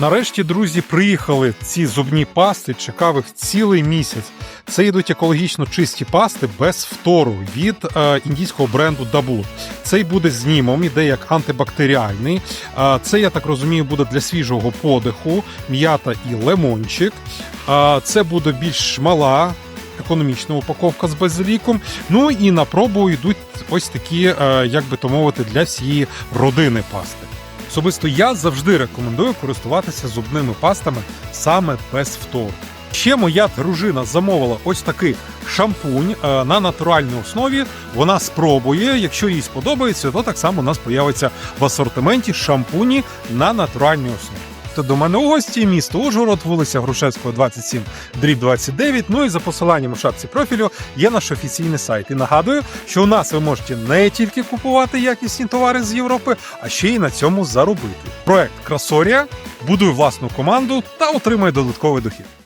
Нарешті, друзі, приїхали ці зубні пасти. Чекав їх цілий місяць. Це йдуть екологічно чисті пасти без фтору від е, індійського бренду Dabur. Цей буде з німом, іде як антибактеріальний. Е, це, я так розумію, буде для свіжого подиху, м'ята і лимончик. Е, це буде більш мала. Економічна упаковка з базиліком. Ну і на пробу йдуть ось такі, е, як би то мовити, для всієї родини пасти. Особисто я завжди рекомендую користуватися зубними пастами саме без фтору. Ще моя дружина замовила ось такий шампунь е, на натуральній основі. Вона спробує. Якщо їй сподобається, то так само у нас появиться в асортименті шампуні на натуральній основі. То до мене у гості місто Ужгород, вулиця Грушевського, 27, дріб 29. Ну і за посиланням у шапці профілю є наш офіційний сайт. І нагадую, що у нас ви можете не тільки купувати якісні товари з Європи, а ще й на цьому заробити. Проект Красорія будує власну команду та отримує додатковий дохід.